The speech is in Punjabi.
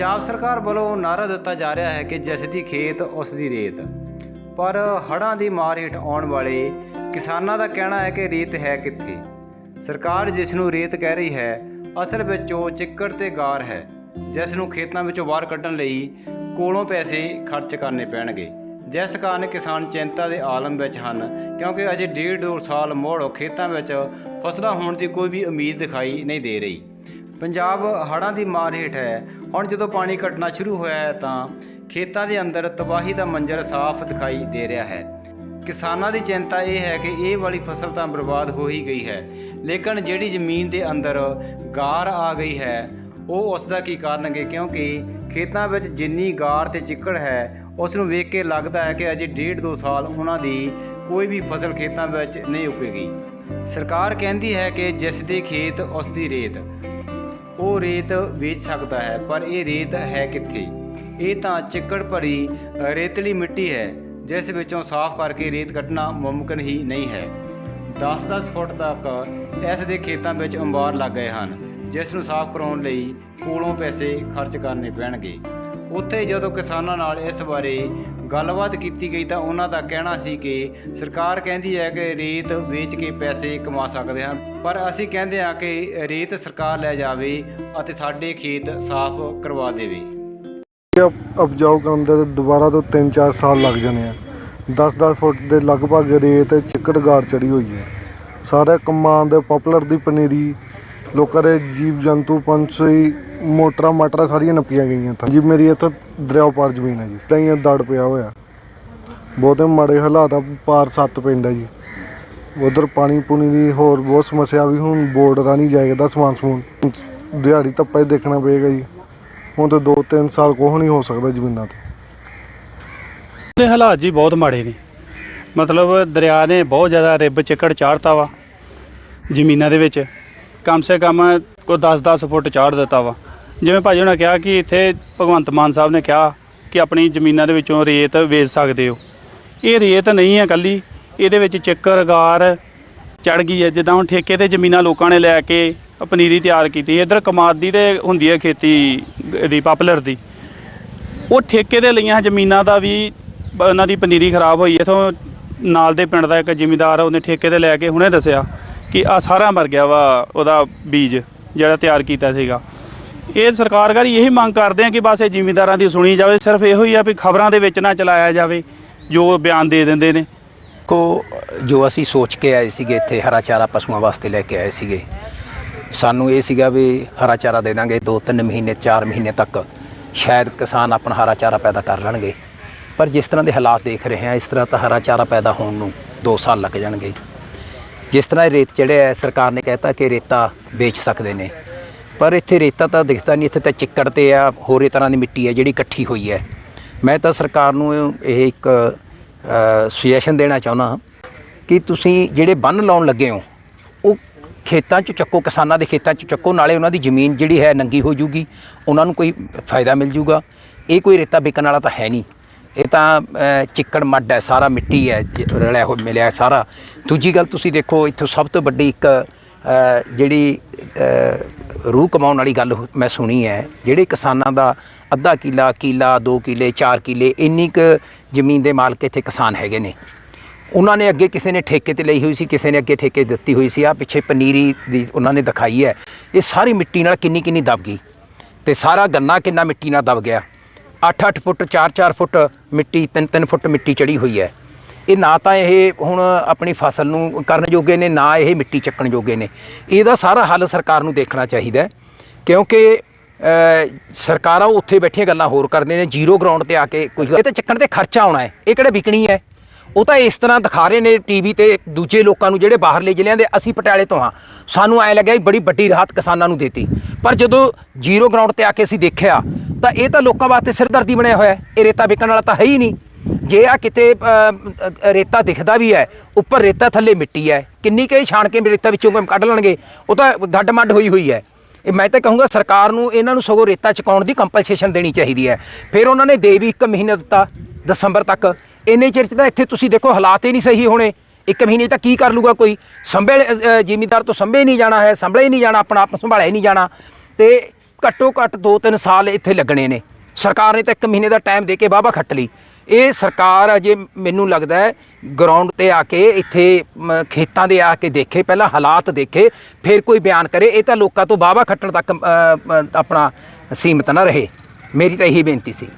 ਪੰਜਾਬ ਸਰਕਾਰ ਵੱਲੋਂ ਨਾਰਾ ਦਿੱਤਾ ਜਾ ਰਿਹਾ ਹੈ ਕਿ ਜਿਸ ਦੀ ਖੇਤ, ਉਸ ਦੀ ਰੇਤ। ਪਰ ਹੜ੍ਹਾਂ ਦੀ ਮਾਰ ਹੇਠ ਆਉਣ ਵਾਲੇ ਕਿਸਾਨਾਂ ਦਾ ਕਹਿਣਾ ਹੈ ਕਿ ਰੇਤ ਹੈ ਕਿੱਥੇ? ਸਰਕਾਰ ਜਿਸ ਨੂੰ ਰੇਤ ਕਹਿ ਰਹੀ ਹੈ, ਅਸਲ ਵਿੱਚ ਉਹ ਚਿੱਕੜ ਤੇ ਗਾਰ ਹੈ, ਜਿਸ ਨੂੰ ਖੇਤਾਂ ਵਿੱਚੋਂ ਬਾਹਰ ਕੱਢਣ ਲਈ ਕੋਲੋਂ ਪੈਸੇ ਖਰਚ ਕਰਨੇ ਪੈਣਗੇ। ਜਿਸ ਕਾਰਨ ਕਿਸਾਨ ਚਿੰਤਾ ਦੇ ਆਲਮ ਵਿੱਚ ਹਨ, ਕਿਉਂਕਿ ਅਜੇ ਡੇਢ ਦੋ ਸਾਲ ਮੋੜ ਖੇਤਾਂ ਵਿੱਚ ਫਸਲਾਂ ਹੋਣ ਦੀ ਕੋਈ ਵੀ ਉਮੀਦ ਦਿਖਾਈ ਨਹੀਂ ਦੇ ਰਹੀ। ਪੰਜਾਬ ਹੜ੍ਹਾਂ ਦੀ ਮਾਰ ਹੇਠ ਹੈ ਹੁਣ ਜਦੋਂ ਪਾਣੀ ਘਟਣਾ ਸ਼ੁਰੂ ਹੋਇਆ ਹੈ ਤਾਂ ਖੇਤਾਂ ਦੇ ਅੰਦਰ ਤਬਾਹੀ ਦਾ ਮੰਜ਼ਰ ਸਾਫ਼ ਦਿਖਾਈ ਦੇ ਰਿਹਾ ਹੈ। ਕਿਸਾਨਾਂ ਦੀ ਚਿੰਤਾ ਇਹ ਹੈ ਕਿ ਇਹ ਵਾਲੀ ਫਸਲ ਤਾਂ ਬਰਬਾਦ ਹੋ ਹੀ ਗਈ ਹੈ। ਲੇਕਿਨ ਜਿਹੜੀ ਜ਼ਮੀਨ ਦੇ ਅੰਦਰ ਗਾਰ ਆ ਗਈ ਹੈ, ਉਹ ਉਸ ਦਾ ਕੀ ਕਾਰਨਗੇ ਕਿਉਂਕਿ ਖੇਤਾਂ ਵਿੱਚ ਜਿੰਨੀ ਗਾਰ ਤੇ ਚਿੱਕੜ ਹੈ, ਉਸ ਨੂੰ ਵੇਖ ਕੇ ਲੱਗਦਾ ਹੈ ਕਿ ਅਜੇ ਡੇਢ ਦੋ ਸਾਲ ਉਹਨਾਂ ਦੀ ਕੋਈ ਵੀ ਫਸਲ ਖੇਤਾਂ ਵਿੱਚ ਨਹੀਂ ਉੱਗੇਗੀ। ਸਰਕਾਰ ਕਹਿੰਦੀ ਹੈ ਕਿ ਜਿਸ ਦੇ ਖੇਤ ਉਸ ਦੀ ਰੇਤ ਉਹ ਰੇਤ ਵੇਚ ਸਕਦਾ ਹੈ, ਪਰ ਇਹ ਰੇਤ ਹੈ ਕਿੱਥੇ? ਇਹ ਤਾਂ ਚਿੱਕੜ ਭਰੀ ਰੇਤਲੀ ਮਿੱਟੀ ਹੈ, ਜਿਸ ਵਿੱਚੋਂ ਸਾਫ਼ ਕਰਕੇ ਰੇਤ ਕੱਢਣਾ ਮੁਮਕਿਨ ਹੀ ਨਹੀਂ ਹੈ। 10-10 ਫੁੱਟ ਤੱਕ ਇਸ ਦੇ ਖੇਤਾਂ ਵਿੱਚ ਅੰਬਾਰ ਲੱਗ ਗਏ ਹਨ, ਜਿਸ ਨੂੰ ਸਾਫ਼ ਕਰਾਉਣ ਲਈ ਕੋਲੋਂ ਪੈਸੇ ਖਰਚ ਕਰਨੇ ਪੈਣਗੇ। ਉੱਥੇ ਜਦੋਂ ਕਿਸਾਨਾਂ ਨਾਲ ਇਸ ਬਾਰੇ ਗੱਲਬਾਤ ਕੀਤੀ ਗਈ ਤਾਂ ਉਹਨਾਂ ਦਾ ਕਹਿਣਾ ਸੀ ਕਿ ਸਰਕਾਰ ਕਹਿੰਦੀ ਹੈ ਕਿ ਰੇਤ ਵੇਚ ਕੇ ਪੈਸੇ ਕਮਾ ਸਕਦੇ ਹਨ। ਪਰ ਅਸੀਂ ਕਹਿੰਦੇ ਹਾਂ ਕਿ ਰੇਤ ਸਰਕਾਰ ਲੈ ਜਾਵੇ ਅਤੇ ਸਾਡੇ ਖੇਤ ਸਾਫ਼ ਕਰਵਾ ਦੇਵੇ। ਉਪਜਾਊ ਕਰਨ ਦੇ ਦੁਬਾਰਾ ਤੋਂ 3-4 ਸਾਲ ਲੱਗ ਜਾਣੇ ਆ। 10-10 ਫੁੱਟ ਦੇ ਲਗਭਗ ਰੇਤ ਚਿੱਕੜ ਗਾਰ ਚੜੀ ਹੋਈ ਹੈ। ਸਾਰੇ ਕੰਮਾਂ ਦੇ ਪਪੂਲਰ ਦੀ ਪਨੀਰੀ, ਲੋਕਾਂ ਦੇ ਜੀਵ ਜੰਤੂ ਪੰਛੀ, ਮੋਟਰਾਂ ਮਾਟਰਾਂ ਸਾਰੀਆਂ ਨੱਪੀਆਂ ਗਈਆਂ ਤਾਂ। ਜੀ, ਮੇਰੀ ਇੱਥੇ ਦਰਿਆਓ ਪਾਰ ਜ਼ਮੀਨ ਹੈ ਜੀ। ਤਾਂ ਹੀ ਦੜ ਪਿਆ ਹੋਇਆ। ਬਹੁਤੇ ਮਾੜੇ ਹਾਲਾਤ ਆ, ਪਾਰ ਸੱਤ ਪਿੰਡ ਹੈ ਜੀ। ਉਧਰ ਪਾਣੀ ਪੂਣੀ ਦੀ ਹੋਰ ਬਹੁਤ ਸਮੱਸਿਆ ਵੀ ਹੁਣ ਬੋਰਡ ਰਾਣੀ ਜਾਏਗਾ ਸਮਾਨ ਸਮੂਨ। ਦਿਹਾੜੀ ਧੱਪਾ ਹੀ ਦੇਖਣਾ ਪਏਗਾ ਜੀ। ਹੁਣ ਤਾਂ 2-3 ਸਾਲ ਕੋਹ ਨਹੀਂ ਹੋ ਸਕਦਾ ਜ਼ਮੀਨਾਂ ਤੇ। ਦੇ ਹਾਲਾਤ ਜੀ ਬਹੁਤ ਮਾੜੇ ਨੇ। ਮਤਲਬ ਦਰਿਆ ਨੇ ਬਹੁਤ ਜ਼ਿਆਦਾ ਰਿੱਬ ਚਿੱਕੜ ਚਾੜਤਾ ਵਾ ਜ਼ਮੀਨਾਂ ਦੇ ਵਿੱਚ। ਕਮ ਸੇ ਕਮ ਕੋ 10-10 ਫੁੱਟ ਚਾੜ ਦਿੱਤਾ ਵਾ। ਜਿਵੇਂ ਭਾਜੀ ਉਹਨਾਂ ਕਿਹਾ ਕਿ ਇੱਥੇ ਭਗਵੰਤ ਮਾਨ ਸਾਹਿਬ ਨੇ ਕਿਹਾ ਕਿ ਆਪਣੀ ਜ਼ਮੀਨਾਂ ਦੇ ਵਿੱਚੋਂ ਰੇਤ ਵੇਚ ਸਕਦੇ ਹੋ। ਇਹ ਰੇਤ ਨਹੀਂ ਹੈ ਕੱਲੀ ਇਹਦੇ ਵਿੱਚ ਚੱਕਰ ਗਾਰ ਚੜ ਗਈ ਹੈ। ਜਿੱਦਾਂ ਹੁਣ ਠੇਕੇ ਤੇ ਜ਼ਮੀਨਾਂ ਲੋਕਾਂ ਨੇ ਲੈ ਕੇ ਪਨੀਰੀ ਤਿਆਰ ਕੀਤੀ। ਇਧਰ ਕਮਾਦ ਦੀ ਤੇ ਹੁੰਦੀ ਹੈ ਖੇਤੀ ਦੀ ਪਾਪੂਲਰ ਦੀ। ਉਹ ਠੇਕੇ ਦੇ ਲਈਆਂ ਜ਼ਮੀਨਾਂ ਦਾ ਵੀ ਉਹਨਾਂ ਦੀ ਪਨੀਰੀ ਖਰਾਬ ਹੋਈ ਇਥੋਂ ਨਾਲ ਦੇ ਪਿੰਡ ਦਾ ਇੱਕ ਜ਼ਿਮੀਦਾਰ ਉਹਨੇ ਠੇਕੇ ਤੇ ਲੈ ਕੇ ਹੁਣੇ ਦੱਸਿਆ ਕਿ ਆ ਸਾਰਾ ਮਰ ਗਿਆ ਵਾ ਉਹਦਾ ਬੀਜ, ਜਿਹੜਾ ਤਿਆਰ ਕੀਤਾ ਸੀਗਾ। ਇਹ ਸਰਕਾਰ ਘਰੀ ਇਹੀ ਮੰਗ ਕਰਦੇ ਆ ਕਿ ਬਸ ਇਹ ਜ਼ਿਮੀਂਦਾਰਾਂ ਦੀ ਸੁਣੀ ਜਾਵੇ। ਸਿਰਫ ਇਹੋ ਹੀ ਆ ਵੀ ਖਬਰਾਂ ਦੇ ਵਿੱਚ ਨਾ ਚਲਾਇਆ ਜਾਵੇ, ਜੋ ਬਿਆਨ ਦੇ ਦਿੰਦੇ ਨੇ। ਦੇਖੋ ਜੋ ਅਸੀਂ ਸੋਚ ਕੇ ਆਏ ਸੀਗੇ ਇੱਥੇ ਹਰਾ ਚਾਰਾ ਪਸ਼ੂਆਂ ਵਾਸਤੇ ਲੈ ਕੇ ਆਏ ਸੀਗੇ, ਸਾਨੂੰ ਇਹ ਸੀਗਾ ਵੀ ਹਰਾ ਚਾਰਾ ਦੇ ਦਾਂਗੇ 2-3 ਮਹੀਨੇ 4 ਮਹੀਨੇ ਤੱਕ ਸ਼ਾਇਦ ਕਿਸਾਨ ਆਪਣਾ ਹਰਾ ਚਾਰਾ ਪੈਦਾ ਕਰ ਲੈਣਗੇ। ਪਰ ਜਿਸ ਤਰ੍ਹਾਂ ਦੇ ਹਾਲਾਤ ਦੇਖ ਰਹੇ ਹਾਂ, ਇਸ ਤਰ੍ਹਾਂ ਤਾਂ ਹਰਾ ਚਾਰਾ ਪੈਦਾ ਹੋਣ ਨੂੰ 2 ਸਾਲ ਲੱਗ ਜਾਣਗੇ। ਜਿਸ ਤਰ੍ਹਾਂ ਇਹ ਰੇਤ ਚੜਿਆ ਹੈ ਸਰਕਾਰ ਨੇ ਕਹਿਤਾ ਕਿ ਰੇਤਾ ਵੇਚ ਸਕਦੇ ਨੇ। ਪਰ ਇੱਥੇ ਰੇਤਾ ਤਾਂ ਦਿਖਦਾ ਨਹੀਂ, ਇੱਥੇ ਤਾਂ ਚਿੱਕੜ ਤੇ ਆ, ਹੋਰੇ ਤਰ੍ਹਾਂ ਦੀ ਮਿੱਟੀ ਹੈ ਜਿਹੜੀ ਇਕੱਠੀ ਹੋਈ ਹੈ। ਮੈਂ ਤਾਂ ਸਰਕਾਰ ਨੂੰ ਇਹ ਇੱਕ ਸੁਜੈਸ਼ਨ ਦੇਣਾ ਚਾਹੁੰਦਾ ਕਿ ਤੁਸੀਂ ਜਿਹੜੇ ਬੰਨ ਲਾਉਣ ਲੱਗੇ ਹੋ, ਉਹ ਖੇਤਾਂ 'ਚ ਚੱਕੋ, ਕਿਸਾਨਾਂ ਦੇ ਖੇਤਾਂ 'ਚ ਚੱਕੋ, ਨਾਲੇ ਉਹਨਾਂ ਦੀ ਜ਼ਮੀਨ ਜਿਹੜੀ ਹੈ ਨੰਗੀ ਹੋ ਜੂਗੀ ਉਹਨਾਂ ਨੂੰ ਕੋਈ ਫਾਇਦਾ ਮਿਲ ਜੂਗਾ ਇਹ ਕੋਈ ਰੇਤਾ ਵਿਕਣ ਵਾਲਾ ਤਾਂ ਹੈ ਨਹੀਂ। ਇਹ ਤਾਂ ਚਿੱਕੜ ਮੱਡ ਹੈ, ਸਾਰਾ ਮਿੱਟੀ ਹੈ, ਜ- ਰਲਿਆ ਹੋ ਮਿਲਿਆ ਸਾਰਾ। ਦੂਜੀ ਗੱਲ ਤੁਸੀਂ ਦੇਖੋ, ਇੱਥੋਂ ਸਭ ਤੋਂ ਵੱਡੀ ਇੱਕ ਜਿਹੜੀ ਰੂਹ ਕਮਾਉਣ ਵਾਲੀ ਗੱਲ ਮੈਂ ਸੁਣੀ ਹੈ। ਜਿਹੜੇ ਕਿਸਾਨਾਂ ਦਾ ਅੱਧਾ ਕਿਲਾ, ਕਿੱਲਾ 2 ਕਿੱਲੇ 4 ਕਿਲੇ, ਇੰਨੀ ਕੁ ਜ਼ਮੀਨ ਦੇ ਮਾਲਕ ਇੱਥੇ ਕਿਸਾਨ ਹੈਗੇ ਨੇ। ਉਹਨਾਂ ਨੇ ਅੱਗੇ ਕਿਸੇ ਨੇ ਠੇਕੇ ਤੇ ਲਈ ਹੋਈ ਸੀ, ਕਿਸੇ ਨੇ ਅੱਗੇ ਠੇਕੇ ਦਿੱਤੀ ਹੋਈ ਸੀ। ਆ ਪਿੱਛੇ ਪਨੀਰੀ ਦੀ ਉਹਨਾਂ ਨੇ ਦਿਖਾਈ ਹੈ। ਇਹ ਸਾਰੀ ਮਿੱਟੀ ਨਾਲ ਕਿੰਨੀ ਕਿੰਨੀ ਦਬ ਗਈ। ਤੇ ਸਾਰਾ ਗੰਨਾ ਕਿੰਨਾ ਮਿੱਟੀ ਨਾਲ ਦਬ ਗਿਆ। 8-8 ਫੁੱਟ 4-4 ਫੁੱਟ ਮਿੱਟੀ 3-3 ਫੁੱਟ ਮਿੱਟੀ ਚੜੀ ਹੋਈ ਹੈ। ਇਹ ਨਾ ਤਾਂ ਇਹ ਹੁਣ ਆਪਣੀ ਫਸਲ ਨੂੰ ਕਰਨ ਜੋਗੇ ਨੇ, ਨਾ ਇਹ ਮਿੱਟੀ ਚੱਕਣ ਜੋਗੇ ਨੇ। ਇਹਦਾ ਸਾਰਾ ਹੱਲ ਸਰਕਾਰ ਨੂੰ ਦੇਖਣਾ ਚਾਹੀਦਾ ਕਿਉਂਕਿ ਸਰਕਾਰਾਂ ਉੱਥੇ ਬੈਠੀਆਂ ਗੱਲਾਂ ਹੋਰ ਕਰਦੇ ਨੇ, ਜ਼ੀਰੋ ਗਰਾਊਂਡ ਤੇ ਆ ਕੇ ਕੁਝ ਇਹ ਤਾਂ ਚੱਕਣ ਤੇ ਖਰਚਾ ਆਉਣਾ ਹੈ, ਇਹ ਕਿਹੜਾ ਵਿਕਣੀ ਹੈ? ਉਹ ਤਾਂ ਇਸ ਤਰ੍ਹਾਂ ਦਿਖਾ ਰਹੇ ਨੇ ਟੀਵੀ ਤੇ ਦੂਜੇ ਲੋਕਾਂ ਨੂੰ, ਜਿਹੜੇ ਬਾਹਰਲੇ ਜ਼ਿਲ੍ਹਿਆਂ ਦੇ, ਅਸੀਂ ਪਟਿਆਲੇ ਤੋਂ ਹਾਂ। ਸਾਨੂੰ ਐ ਲੱਗਿਆ ਵੀ ਬੜੀ ਵੱਡੀ ਰਾਹਤ ਕਿਸਾਨਾਂ ਨੂੰ ਦਿੱਤੀ। ਪਰ ਜਦੋਂ ਜ਼ੀਰੋ ਗਰਾਊਂਡ ਤੇ ਆ ਕੇ ਅਸੀਂ ਦੇਖਿਆ, ਤਾਂ ਇਹ ਤਾਂ ਲੋਕਾਂ ਵਾਸਤੇ ਸਿਰਦਰਦੀ ਬਣਿਆ ਹੋਇਆ ਇਹ ਰੇਤਾ ਵਿਕਣ ਵਾਲਾ ਤਾਂ ਹੈ ਹੀ ਨਹੀਂ। ਜੇ ਆ ਕਿਤੇ ਰੇਤਾ ਦਿਖਦਾ ਵੀ ਹੈ, ਉੱਪਰ ਰੇਤਾ ਥੱਲੇ ਮਿੱਟੀ ਹੈ, ਕਿੰਨੀ ਕਈ ਛਾਣ ਕੇ ਰੇਤਾ ਵਿੱਚੋਂ ਕੱਢ ਲੈਣਗੇ, ਉਹ ਤਾਂ ਗੱਡ ਮੱਡ ਹੋਈ ਹੋਈ ਹੈ। ਇਹ ਮੈਂ ਤਾਂ ਕਹੂੰਗਾ ਸਰਕਾਰ ਨੂੰ ਇਹਨਾਂ ਨੂੰ ਸਗੋਂ ਰੇਤਾ ਚੁਕਾਉਣ ਦੀ ਕੰਪਨਸੇਸ਼ਨ ਦੇਣੀ ਚਾਹੀਦੀ ਹੈ। ਫਿਰ ਉਹਨਾਂ ਨੇ ਦੇ ਵੀ ਇੱਕ ਮਹੀਨਾ ਦਿੱਤਾ, ਦਸੰਬਰ ਤੱਕ। ਇੰਨੇ ਚਿਰ 'ਚ ਤਾਂ ਇੱਥੇ ਤੁਸੀਂ ਦੇਖੋ ਹਾਲਾਤ ਹੀ ਨਹੀਂ ਸਹੀ ਹੋਣੇ। ਇੱਕ ਮਹੀਨੇ ਤਾਂ ਕੀ ਕਰ ਲੂਗਾ ਕੋਈ? ਸੰਭੇ ਜ਼ਿਮੀਦਾਰ ਤੋਂ ਸੰਭੇ ਨਹੀਂ ਜਾਣਾ ਹੈ, ਸੰਭਲੇ ਹੀ ਨਹੀਂ ਜਾਣਾ, ਆਪਣਾ ਆਪ ਸੰਭਾਲਿਆ ਹੀ ਨਹੀਂ ਜਾਣਾ। ਤੇ ਘੱਟੋ ਘੱਟ 2-3 ਸਾਲ ਇੱਥੇ ਲੱਗਣੇ ਨੇ। ਸਰਕਾਰ ਨੇ ਤਾਂ 1 ਮਹੀਨੇ ਦਾ ਟਾਈਮ ਦੇ ਕੇ ਬਾਬਾ ਖੱਟ ਲਈ। ਇਹ ਸਰਕਾਰ ਅਜੇ ਮੈਨੂੰ ਲੱਗਦਾ ਹੈ ਗਰਾਊਂਡ ਤੇ ਆ ਕੇ ਇੱਥੇ ਖੇਤਾਂ ਦੇ ਆ ਕੇ ਦੇਖੇ, ਪਹਿਲਾਂ ਹਾਲਾਤ ਦੇਖੇ, ਫਿਰ ਕੋਈ ਬਿਆਨ ਕਰੇ, ਇਹ ਤਾਂ ਲੋਕਾਂ ਤੋਂ ਵਾਹਵਾ ਖੱਟਣ ਤੱਕ ਆਪਣਾ ਸੀਮਤ ਨਾ ਰਹੇ। ਮੇਰੀ ਤਾਂ ਇਹੀ ਬੇਨਤੀ ਸੀ।